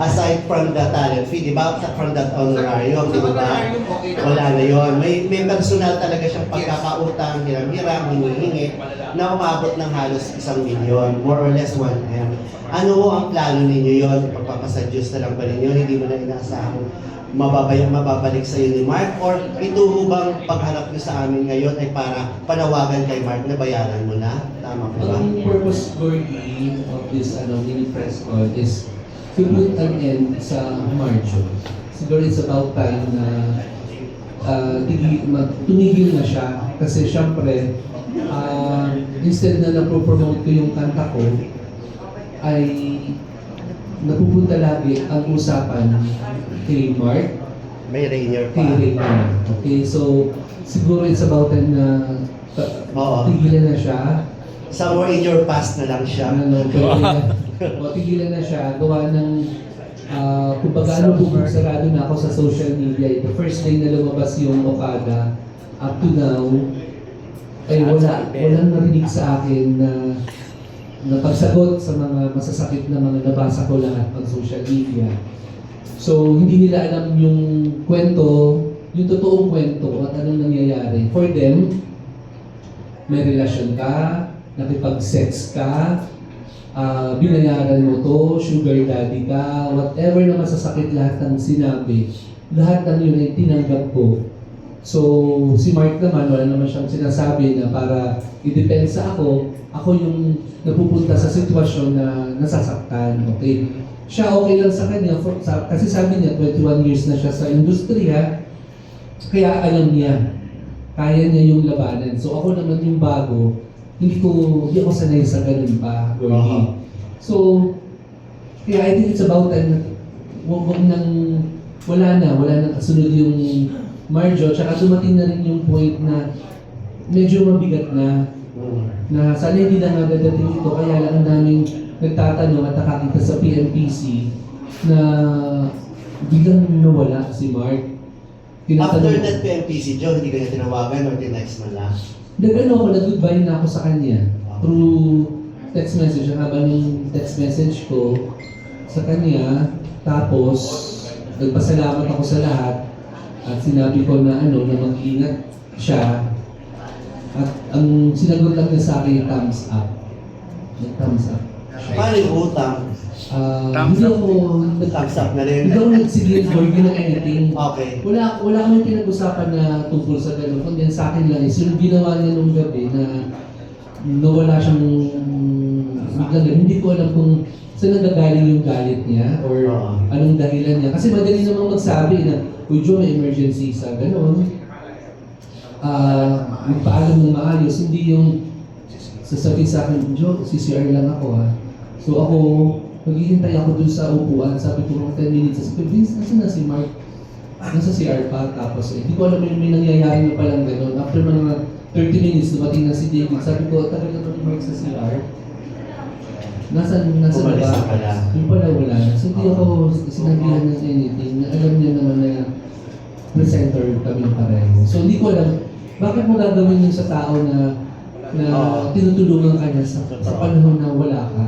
aside from the talent fee, di ba? From that honorarium, di ba? Wala na yon. May, may personal talaga siyang pagkakautang, hiram-hiram, hinihingi, na umabot ng halos isang milyon, more or less 1 M. Ano ho ang plano ninyo yon? Pagpapasadyos na lang ba ninyo? Hindi mo na inaasahan mababay, mababalik sa ni Mark? Or ito ho bang pagharap niyo sa amin ngayon ay para panawagan kay Mark na bayaran mo na? Tama po ba? Ang purpose, Gordy, of this ano, mini press call is to put an end sa Marjo. Siguro it's about time na uh, tigi, mag, tumigil na siya kasi syempre uh, instead na napopromote ko yung kanta ko ay napupunta lagi ang usapan kay Mark May Rainier pa. kay Rayna. Okay, so siguro it's about time na uh, Oo. tigilan na siya Somewhere in your past na lang siya. ano, pwede, o tigilan na siya, gawa ng, uh, kumbaga ano, bubog sarado na ako sa social media. The first day na lumabas yung Okada, up to now, ay wala, walang narinig sa akin na na pagsagot sa mga masasakit na mga nabasa ko lahat pag social media. So, hindi nila alam yung kwento, yung totoong kwento at anong nangyayari. For them, may relasyon ka, nakipag-sex ka, ah, binayaran mo to, sugar daddy ka, whatever na masasakit lahat ng sinabi, lahat ng yun ay tinanggap ko. So, si Mark naman, wala naman siyang sinasabi na para idepensa ako, ako yung napupunta sa sitwasyon na nasasaktan, okay? Siya okay lang sa kanya, for, sa, kasi sabi niya, 21 years na siya sa industriya, kaya alam niya, kaya niya yung labanan. So ako naman yung bago, hindi ko, hindi ako sanay sa ganun pa. Aha. So, kaya I think it's about time na wag wag nang, wala na, wala nang kasunod yung Marjo, tsaka dumating na rin yung point na medyo mabigat na, na sana hindi na nga dadating ito, kaya lang ang daming nagtatanong at nakakita sa PNPC na biglang nawala si Mark. After that PNPC, Joe, hindi ka niya tinawagan or tinext mo lang? Nag-ano ako, nag-goodbye na ako sa kanya through text message. Ang haba ng text message ko sa kanya. Tapos, nagpasalamat ako sa lahat at sinabi ko na ano, na mag-ingat siya. At ang sinagot lang niya sa akin, thumbs up. Nag-thumbs up. Yung utang? Ah, Thumbs hindi up. ako, Thumbs up na rin. hindi ako nagsigil for you ng anything. Okay. Wala, wala kami pinag-usapan na tungkol sa ganun. Kundi ang sa akin lang is yung ginawa niya nung gabi na nawala siyang ganun. Hindi ko alam kung saan nagagaling yung galit niya or Oo. anong dahilan niya. Kasi madali namang magsabi na, Uy Joe, may emergency sa ganun. Ah, magpaalam ng maayos. Hindi yung sasabihin sa akin, Joe, CCR lang ako ha. So ako, maghihintay ako dun sa upuan. Sabi ko, mga 10 minutes. Sabi ko, Vince, nasa na si Mark? Nasa CR pa. Tapos, eh, hindi ko alam may, may nangyayari na palang ganun. After mga 30 minutes, dumating na si David. Sabi ko, tagal na ba ni Mark sa CR? Nasa, nasa Umalis baba. na pala. Yung pala wala. So hindi ako sinabihan ng anything na alam niya naman na presenter kami pareho. So hindi ko alam, bakit mo gagawin yun sa tao na na Oo. tinutulungan ka niya sa, sa panahon na wala ka?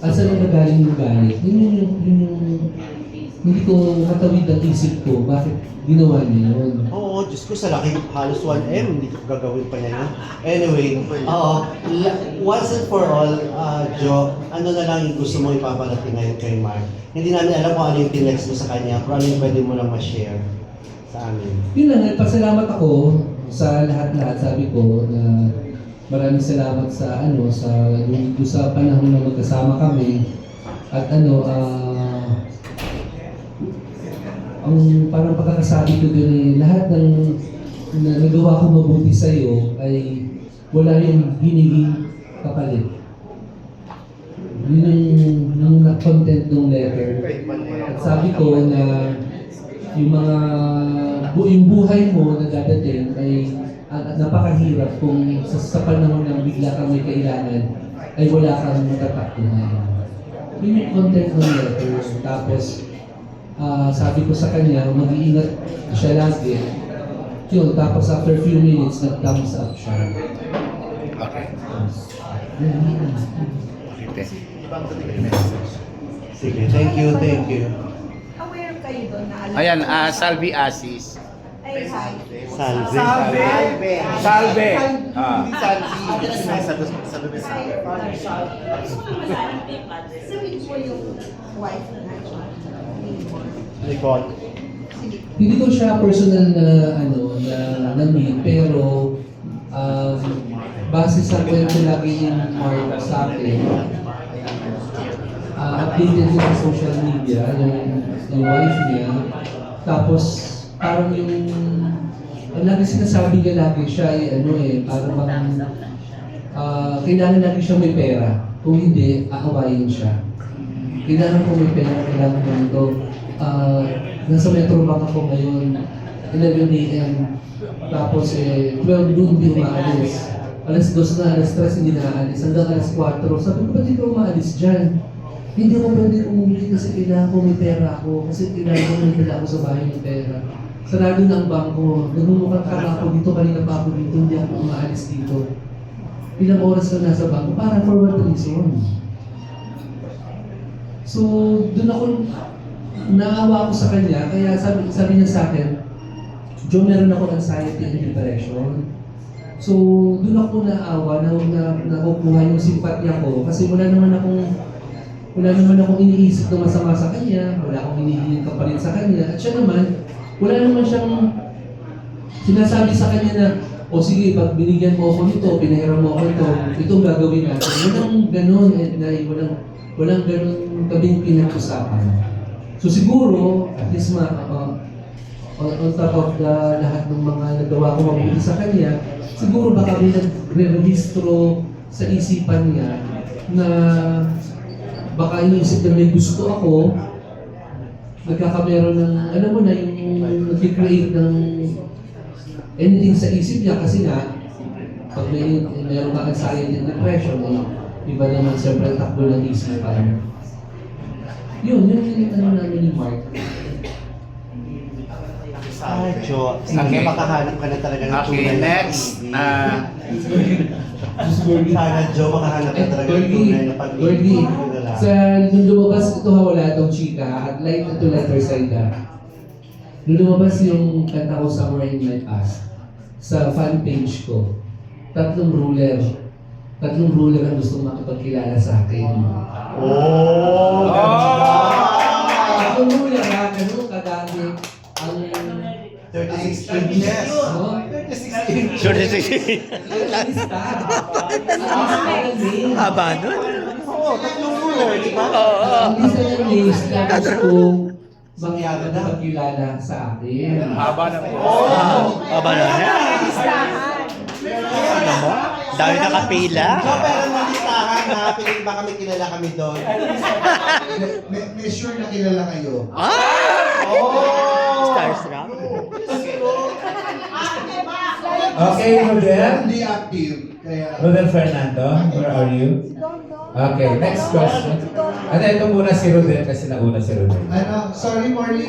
At saan ang nagaling yung galit? Yun yung, yun, yun yung hindi ko matawid ang isip ko bakit ginawa niya yun. Oo, Diyos ko, sa laki halos 1M, hindi ko gagawin pa niya yun. Anyway, oo, la- once and for all, uh, Joe, ano na lang yung gusto mo ipaparating ngayon kay Mark? Hindi namin alam kung ano yung tinext mo sa kanya, pero ano yung pwede mo lang ma-share sa amin. Yun lang, nagpasalamat ako sa lahat-lahat. Sabi ko na maraming salamat sa ano sa doon sa panahon na magkasama kami. At ano, ah ang parang pagkakasabi ko dun eh, lahat ng na nagawa ko mabuti sa iyo ay wala yung hiniging kapalit. Yun yung, yung na-content ng letter. At sabi ko na yung mga yung buhay mo na dadating ay ah, napakahirap kung sa, sa panahon na bigla kang may kailangan ay wala kang matatakbuhan. Yun yung content ng letter. Tapos, ah, sabi ko sa kanya, mag-iingat siya lagi. Yun, tapos after few minutes, nag-thumbs up siya. Okay. Sige, thank you, thank you. Aware kayo doon na alam Ayan, ah, Salvi Asis. Hi. Salve. Salve. Salve. Ah. Sabihin mo yung wife na Nicole. Hindi ko siya personal na ano na na meet pero um, base sa kwento lagi ni Mark sa akin uh, updated ko sa social media yung, yung wife niya tapos parang yung ang lagi sinasabi niya lagi siya ay ano eh parang bang ah, kailangan lagi siya may pera kung hindi aawayin siya kailangan ko may pera, kailangan ko ito. Ah, nasa Metro Bank ako ngayon, 11 a.m. Tapos eh, 12 noon di umaalis. Alas 2 na, alas 3 hindi na aalis. Hanggang alas 4. Sabi ko, ba't hindi umaalis dyan? Hindi ako pwede umuwi kasi kailangan ko may pera ako. Kasi kailangan ko may dala ako sa bahay ng pera. Sarado na ang bangko. Nagmumukhang ka dito, kanina pa ako dito, hindi ako umaalis dito. Ilang oras ka nasa bangko, para for what reason? So, doon ako, naawa ako sa kanya, kaya sabi, sabi niya sa akin, Joe, meron ako anxiety and depression. So, doon ako naawa na, na nakukuha yung simpatya ko kasi wala naman akong wala naman akong iniisip na masama sa kanya, wala akong hinihiling kapalit sa kanya. At siya naman, wala naman siyang sinasabi sa kanya na, o sige, pag binigyan mo ako nito, pinahiram mo ako ito, gagawin natin. Walang ganun, Edna, walang, walang ganun kaming pinag-usapan. So siguro, at least ma, uh, on, on top of the lahat ng mga nagawa ko mabuti sa kanya, siguro baka may nagre-registro sa isipan niya na baka iniisip na may gusto ako, nagkakameron ng, alam mo na, yung nag-create ng anything sa isip niya kasi nga, pag may meron ka anxiety and depression, eh, iba naman siyempre ang takbo ng isipan. Yun, yun yung ano namin ni Mark. Ah, Jo. Okay. makahanap ka na talaga ng Okay, tunay na next. pag-ibig. Ah, Sana, Jo, makahanap ka Eh, talaga ng tunay na pag-ibig. Gordy, ng lalaki. sa nung lumabas ito wala itong chika at light ito letter side na. Nung lumabas yung kanta ko Somewhere in My Past sa fan page ko, tatlong ruler. Tatlong ruler ang gusto makipagkilala sa akin. Oh! ganda! Sure. Ang. Ang names. Haba nun. Oo, tatlong ruler, di ba? Oo. Ang lista ng names na gusto mangyari na magkilala sa akin. Haba na po. Haba na. Ano mo? Dami nakapila. Jo, pero nalistahan ha. Piling baka may kilala kami doon. May, may sure na kilala kayo. Ah! Oh! Starstruck. Okay, Rodel. Hindi active. Kaya... Rodel Fernando, where are you? Okay, next question. Ano, ito muna si Rodel kasi nauna si Rodel. Ano, sorry Marley,